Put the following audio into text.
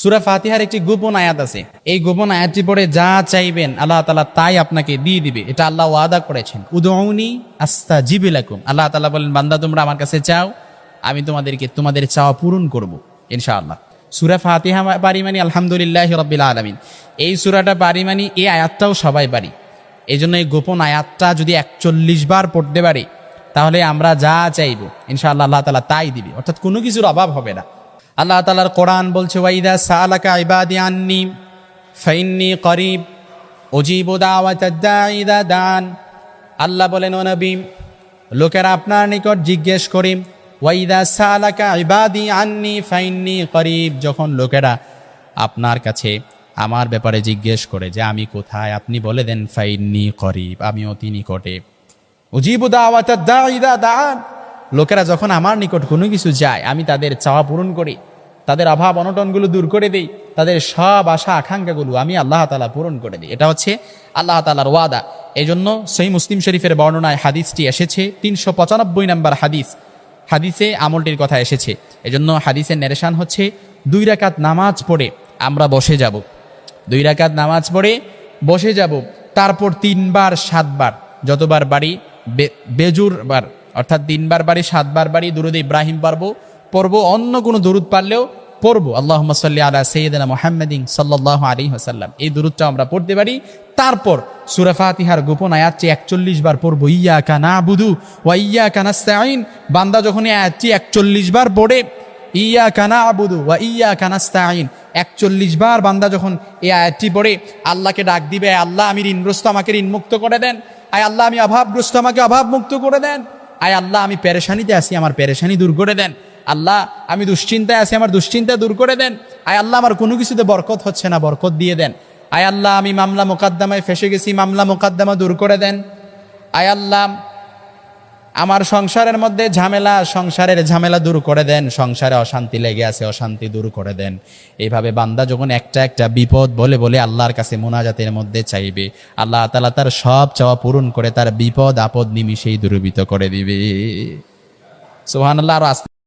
সুরা ফাতিহার একটি গোপন আয়াত আছে। এই গোপন আয়াতটি পড়ে যা চাইবেন আল্লাহ তালা তাই আপনাকে দিয়ে দিবে। এটা আল্লাহ ওয়াদা করেছেন। উদৌনি আস্তা জিবিলাকুম আল্লাহ তালা বলেন, বান্দা, তোমরা আমার কাছে চাও, আমি তোমাদেরকে তোমাদের চাওয়া পূরণ করব, ইনশাআল্লাহ। সুরা ফাতিহা পারি মানি আলহামদুলিল্লাহ রব্বিল আলমিন। এই সুরাটা পারি মানি এই আয়াতটাও সবাই পারি। এই জন্য এই গোপন আয়াতটা যদি একচল্লিশ বার পড়তে পারি, তাহলে আমরা যা চাইব, ইনশাআল্লাহ আল্লাহ তালা তাই দিবে। অর্থাৎ কোনো কিছুর অভাব হবে না। আল্লাহ তালার কোরআন বলছে, ওয়াইদা সালাকা ইবাদি আন্নি, ফাইন্নি করিব অজিব দাওয়াতা দান। আল্লাহ বলেন, ও নবী, লোকেরা আপনার নিকট জিজ্ঞেস করি, ওয়াইদা সালাকা ইবাদি আন্নি, ফাইন্নি করিব। যখন লোকেরা আপনার কাছে আমার ব্যাপারে জিজ্ঞেস করে যে, আমি কোথায়? আপনি বলে দেন, ফাইন্নি করিব, আমি অতি নিকটে। উজিবু দাওয়াতা দাইদা দান। লোকেরা যখন আমার নিকট কোনো কিছু যায়, আমি তাদের চাওয়া পূরণ করি। তাদের অভাব অনটনগুলো দূর করে দেই, তাদের সব আশা আকাঙ্ক্ষাগুলো আমি আল্লাহ তালা পূরণ করে দিই। এটা হচ্ছে আল্লাহ তালার ওয়াদা। এই জন্য সেই মুসলিম শরীফের বর্ণনায় হাদিসটি এসেছে, তিনশো পঁচানব্বই নম্বর হাদিস। হাদিসে আমলটির কথা এসেছে। এজন্য হাদিসের নেরেশান হচ্ছে, দুই রাকাত নামাজ পড়ে আমরা বসে যাব। দুই রাকাত নামাজ পড়ে বসে যাব, তারপর তিনবার, সাতবার, যতবার বাড়ি বেজুর বার, অর্থাৎ তিনবার বাড়ি, সাতবার বাড়ি, দুরুদ ইব্রাহিম পারব পড়ব অন্য কোনো দুরুদ পারলেও পড়ব। আল্লাহ সাল্লি আলা সৈয়দনা মোহাম্মদিন সাল্লাহ আলী হাসাল্লাম এই দুরুদটা আমরা পড়তে পারি। তারপর সুরা ফাতিহার গোপন আয়াতটি একচল্লিশ বার পড়ব। ইয়া কানা বুধু ওয়া ইয়া কানাস্তাইন বান্দা যখন এই আয়াতটি একচল্লিশ বার পড়ে ইয়া কানা আবুদু ওয়া ইয়া কানাস্তাইন একচল্লিশ বার বান্দা যখন এই আয়াতটি পড়ে, আল্লাহকে ডাক দিবে আল্লাহ, আমি ঋণগ্রস্ত, আমাকে ঋণ মুক্ত করে দেন। আয় আল্লাহ, আমি অভাবগ্রস্ত, আমাকে অভাব মুক্ত করে দেন। আয় আল্লাহ, আমি পেরেশানিতে আছি, আমার পেরেশানি দূর করে দেন। আল্লাহ, আমি দুশ্চিন্তায় আছি, আমার দুশ্চিন্তা দূর করে দেন। আয় আল্লাহ, আমার কোনো কিছুতে বরকত হচ্ছে না, বরকত দিয়ে দেন। আয় আল্লাহ, আমি মামলা মোকদ্দমায় ফেসে গেছি, মামলা মোকদ্দমা দূর করে দেন। আয় আল্লাহ, আমার সংসারের মধ্যে ঝামেলা, সংসারের ঝামেলা দূর করে দেন। সংসারে অশান্তি লেগে আছে, অশান্তি দূর করে দেন। এইভাবে বান্দা যখন একটা একটা বিপদ বলে বলে আল্লাহর কাছে মোনাজাতের মধ্যে চাইবে, আল্লাহ তালা তার সব চাওয়া পূরণ করে তার বিপদ আপদ নিমিশেই দূরীভূত করে দিবে। সোহান আল্লাহ আরও